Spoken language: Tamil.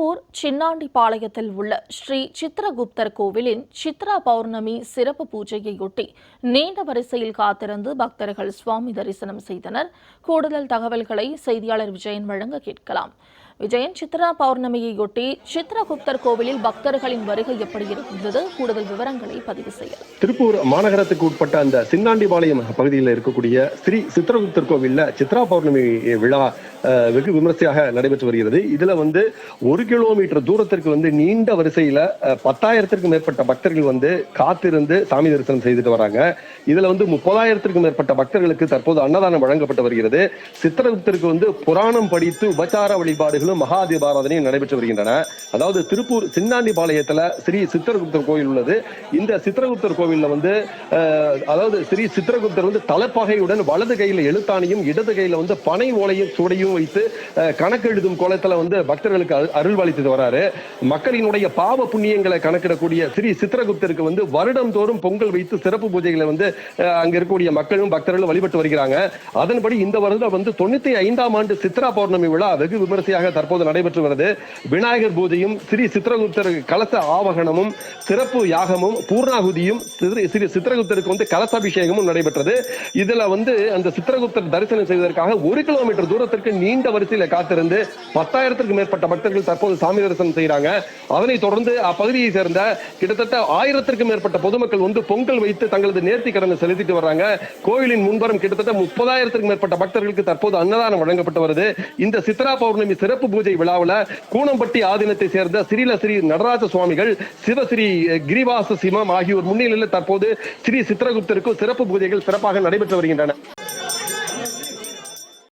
திருப்பூர் சின்னாண்டிபாளையத்தில் உள்ள ஸ்ரீ சித்திரகுப்தர் கோவிலின் சித்ரா பௌர்ணமி சிறப்பு பூஜையையொட்டி நீண்ட வரிசையில் காத்திருந்து பக்தர்கள் சுவாமி தரிசனம் செய்தனர். கூடுதல் தகவல்களை செய்தியாளர் விஜயன் வழங்க கேட்கலாம். விஜயன் சித்ரா பௌர்ணமியையொட்டி சித்ரகுப்தர் கோவிலில் பக்தர்களின் வருகை எப்படி இருந்தது கூடுதல் விவரங்களை பதிவு செய்யலாம். திருப்பூர் மாநகரத்துக்கு உட்பட்ட அந்த சின்னாண்டிபாளையம் பகுதியில் இருக்கக்கூடிய ஸ்ரீ சித்ரகுப்தர் கோவில்ல சித்ரா பௌர்ணமி விழா வெகு விமர்சையாக நடைபெற்று வருகிறது. இதுல வந்து ஒரு கிலோமீட்டர் தூரத்திற்கு வந்து நீண்ட வரிசையில பத்தாயிரத்திற்கு பத்தாயிரத்திற்கும் மேற்பட்ட பக்தர்கள் வந்து காத்திருந்து சாமி தரிசனம் செய்துட்டு வராங்க. இதுல வந்து முப்பதாயிரத்திற்கும் மேற்பட்ட பக்தர்களுக்கு தற்போது அன்னதானம் வழங்கப்பட்டு வருகிறது. சித்திரகுப்தருக்கு வந்து புராணம் படித்து உபச்சார வழிபாடுகளும் மகா தீபாராதனையும் நடைபெற்று வருகின்றன. அதாவது திருப்பூர் சின்னாண்டிபாளையத்துல ஸ்ரீ சித்திரகுப்தர் கோயில் உள்ளது. இந்த சித்திரகுப்தர் கோவிலில் வந்து அதாவது ஸ்ரீ சித்திரகுப்தர் வந்து தலைப்பகையுடன் வலது கையில எழுத்தாணியும் இடது கையில வந்து பனை ஓலையும் சுவடையும் வைத்து அஹ், கணக்கு எழுதும் வந்து பக்தர்களுக்கு அரு- அருள்வாளித்து வராரு. மக்களினுடைய பாவ புண்ணியங்களை கணக்கிடக்கூடிய ஸ்ரீ சித்திரகுப்தருக்கு வந்து வருடம் தோறும் பொங்கல் வைத்து சிறப்பு பூஜைகளை வந்து அங்க இருக்கக்கூடிய மக்களும் பக்தர்களும் வழிபட்டு வருகிறாங்க. அதன்படி இந்த வருடம் வந்து தொண்ணூத்தி ஐந்தாம் ஆண்டு சித்ரா பௌர்ணமி விழா வெகு விமரிசையாக தற்போது நடைபெற்று வருது. விநாயகர் பூஜையும் ஸ்ரீ சித்திரகுப்தர் கலச ஆவகனமும் சிறப்பு யாகமும் பூர்ணாகுதியும் ஸ்ரீ சித்திரகுப்தருக்கு வந்து கலசாபிஷேகமும் நடைபெற்றது. இதுல வந்து அந்த சித்திரகுப்தர் தரிசனம் செய்வதற்காக ஒரு கிலோமீட்டர் தூரத்திற்கு நீண்ட வரிசையில காத்திருந்து பத்தாயிரத்திற்கும் மேற்பட்ட பக்தர்கள் தற்போது சாமி தரிசனம் செய்கிறாங்க அதனை தொடர்ந்து அப்பகுதியை சேர்ந்த கிட்டத்தட்ட ஆயிரத்திற்கும் மேற்பட்ட பொதுமக்கள் வந்து பொங்கல் வைத்து தங்களது நேர்த்தி கடனை செலுத்திட்டு வர்றாங்க. கோயிலின் முன்பரம் கிட்டத்தட்ட முப்பதாயிரத்திற்கும் மேற்பட்ட பக்தர்களுக்கு தற்போது அன்னதானம் வழங்கப்பட்டு வருது. இந்த சித்ரா பௌர்ணமி சிறப்பு பூஜை விழாவில் கூனம்பட்டி ஆதீனத்தை சேர்ந்த ஸ்ரீல ஸ்ரீ நடராஜ சுவாமிகள் சிவஸ்ரீ கிரிவாச சிவம் ஆகியோர் முன்னிலையில் தற்போது ஸ்ரீ சித்திரகுப்தருக்கு சிறப்பு பூஜைகள் சிறப்பாக நடைபெற்று வருகின்றன.